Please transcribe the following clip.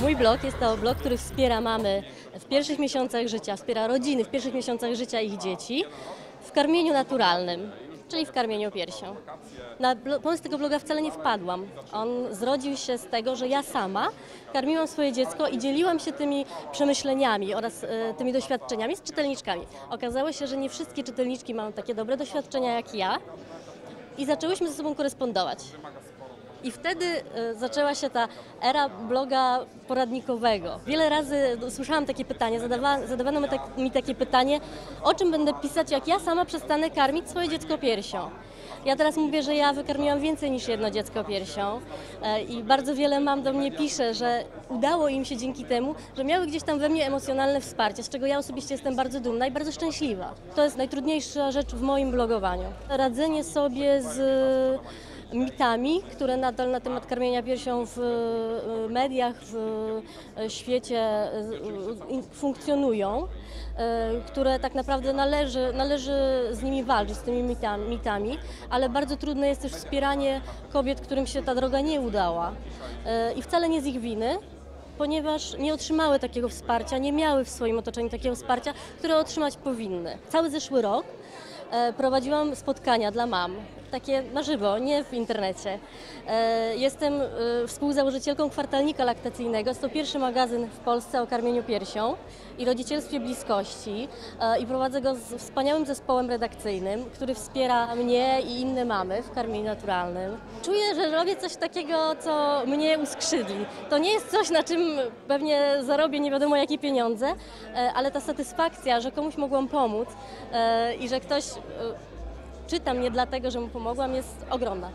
Mój blog jest to blog, który wspiera mamy w pierwszych miesiącach życia, wspiera rodziny w pierwszych miesiącach życia ich dzieci w karmieniu naturalnym, czyli w karmieniu piersią. Na pomysł tego bloga wcale nie wpadłam. On zrodził się z tego, że ja sama karmiłam swoje dziecko i dzieliłam się tymi przemyśleniami oraz e, tymi doświadczeniami z czytelniczkami. Okazało się, że nie wszystkie czytelniczki mają takie dobre doświadczenia jak ja i zaczęłyśmy ze sobą korespondować. I wtedy e, zaczęła się ta era bloga poradnikowego. Wiele razy słyszałam takie pytanie, zadawa, zadawano mi, tak, mi takie pytanie, o czym będę pisać, jak ja sama przestanę karmić swoje dziecko piersią. Ja teraz mówię, że ja wykarmiłam więcej niż jedno dziecko piersią e, i bardzo wiele mam do mnie pisze, że udało im się dzięki temu, że miały gdzieś tam we mnie emocjonalne wsparcie, z czego ja osobiście jestem bardzo dumna i bardzo szczęśliwa. To jest najtrudniejsza rzecz w moim blogowaniu. Radzenie sobie z mitami, które nadal na temat karmienia piersią w e, mediach, w e, świecie e, funkcjonują, które tak naprawdę należy, należy z nimi walczyć, z tymi mitami, ale bardzo trudne jest też wspieranie kobiet, którym się ta droga nie udała i wcale nie z ich winy, ponieważ nie otrzymały takiego wsparcia, nie miały w swoim otoczeniu takiego wsparcia, które otrzymać powinny. Cały zeszły rok prowadziłam spotkania dla mam, takie na żywo, nie w internecie. E, Jestem e, współzałożycielką kwartalnika laktacyjnego. Jest to pierwszy magazyn w Polsce o karmieniu piersią i rodzicielstwie bliskości e, i prowadzę go z wspaniałym zespołem redakcyjnym, który wspiera mnie i inne mamy w karmieniu naturalnym. Czuję, że robię coś takiego, co mnie uskrzydli. To nie jest coś, na czym pewnie zarobię nie wiadomo jakie pieniądze, e, ale ta satysfakcja, że komuś mogłam pomóc e, i że ktoś e, czyta mnie dlatego, że mu pomogłam, jest ogromna.